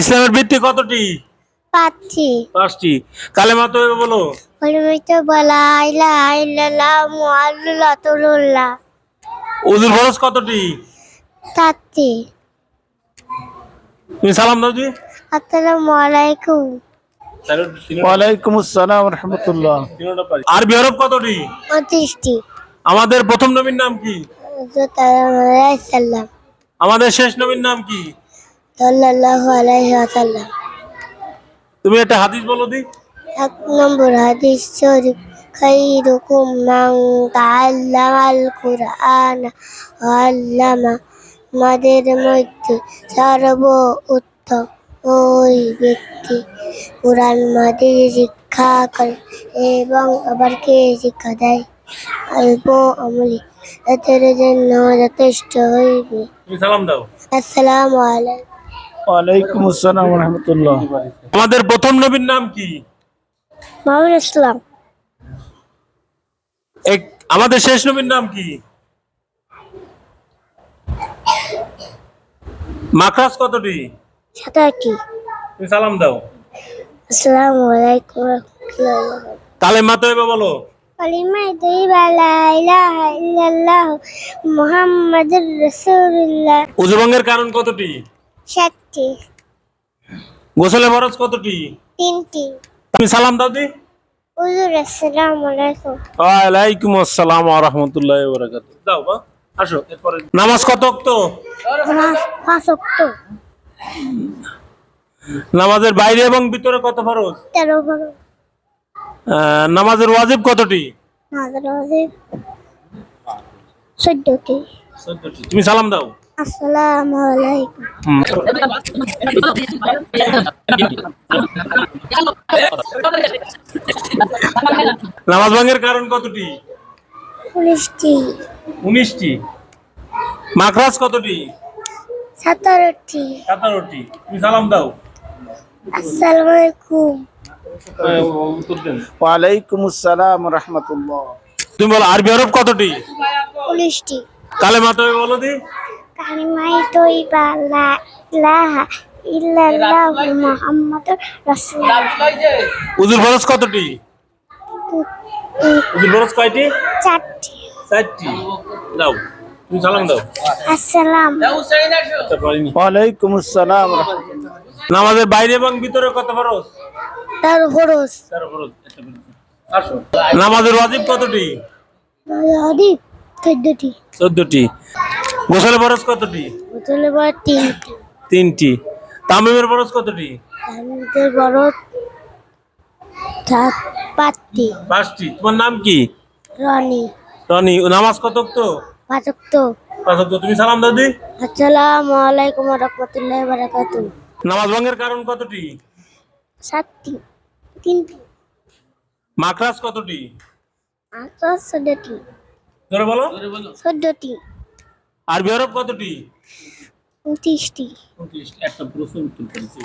ইসলামের ভিত্তি কতটি? পাচ্ছি পাঁচটি। কালেমা তো বলো। পরিমিত বলা ইলা ইল্লাল্লাহ মুআল্লাহ তুল্লাহ। উজুর ফরজ কতটি? তাচ্ছি তুমি সালাম দাও জি। আসসালামু আলাইকুম। ওয়ালাইকুম আসসালাম রহমতুল্লাহ। আরবি হরফ কতটি? পঁচিশটি। আমাদের প্রথম নবীর নাম কি? আমাদের শেষ নবীর নাম কি? সাল্লাল্লাহু আলাইহি ওয়াসাল্লাম। তুমি একটা হাদিস বলো দি। এক নম্বর হাদিস শরীফ খাইরুকুম মান তাআল্লামাল কুরআন ওয়া আল্লামা আমাদের মধ্যে সর্ব উত্তম ওই ব্যক্তি কোরআন মাদের শিক্ষা করে এবং আবার কে শিক্ষা দেয়। অল্প আমলি তাদের জন্য যথেষ্ট হইবে। সালাম দাও। আসসালামু আলাইকুম। ওয়ালাইকুম আসসালাম রহমতুল্লাহ আমাদের প্রথম নবীর নাম কি? মোহাম্মদ ইসলাম। এক আমাদের শেষ নবীর নাম কি? কতটি? তুমি সালাম দাও। আসসালামু আলাইকুম রহমতুল্লাহ কালেমা বলো। কালিমা তৈবা লা ইলাহা ইল্লাল্লাহ মুহাম্মাদুর রাসূলুল্লাহ। উজুভঙ্গের কারণ কতটি? সাতটি গোসলে ফরজ কতটি? তিনটি। তুমি সালাম দাও দি। হুজুর আসসালামু আলাইকুম। ওয়ালাইকুম আসসালাম ওয়া রাহমাতুল্লাহি ওয়া বারাকাতুহু। দাও বা আসো এরপরে নামাজ কত ওয়াক্ত পাঁচ ওয়াক্ত নামাজের বাইরে এবং ভিতরে কত ফরজ? তেরো বারো আহ, নামাজের ওয়াজিব কতটি? নামাজ ওয়াজিব চোদ্দটি। তুমি সালাম দাও। আসসালামু আলাইকুম। নামাজ ভাঙের কারণ কতটি? উনিশটি। উনিশটি। মাখরাজ কতটি? সতেরোটি। সতেরোটি। তুমি সালাম দাও। আসসালামু আলাইকুম। আহ, উত্তর দেন ওয়ালাইকুম আসসালাম রহমতুল্লাহ। তুমি বলো আরবি হরফ কতটি? উনিশটি। কালেমা তো বলো দি। কালিমাই তৈবা লা ইলাহা ইল্লাল্লাহু মুহাম্মাদুর রাসূলুল্লাহ উযুর ফরজ কতটি? উযুর ফরজ কয়টি? চারটি। চারটি দাও তুমি সালাম দাও। আসসালাম ওয়া আলাইকুম আসসালাম নামাজের বাইরে এবং ভিতরে কত ফরজ? তার ফরজ। তার ফরজ আসো। নামাজের ওয়াজিব কতটি? ওয়াজিব 14টি 14টি গোসলের বরস কতটি? বরস তিনটি। তিনটি। তামিমের বরস কতটি? তামিমের বরস পাঁচটি। পাঁচটি। তোমার নাম কি? রনি। রনি নামাজ কত তো পাঁচ তো পাঁচ তো তুমি সালাম আসসালামু আলাইকুম ওয়া রাহমাতুল্লাহি ওয়া নামাজ ভঙ্গের কারণ কতটি? সাতটি। তিনটি। মাকরাজ কতটি? আচ্ছা ধরে বলো। চোদ্দটি। আরবি হরফ কতটি? উনত্রিশটি। একটা প্রশ্ন উত্তর করেছি।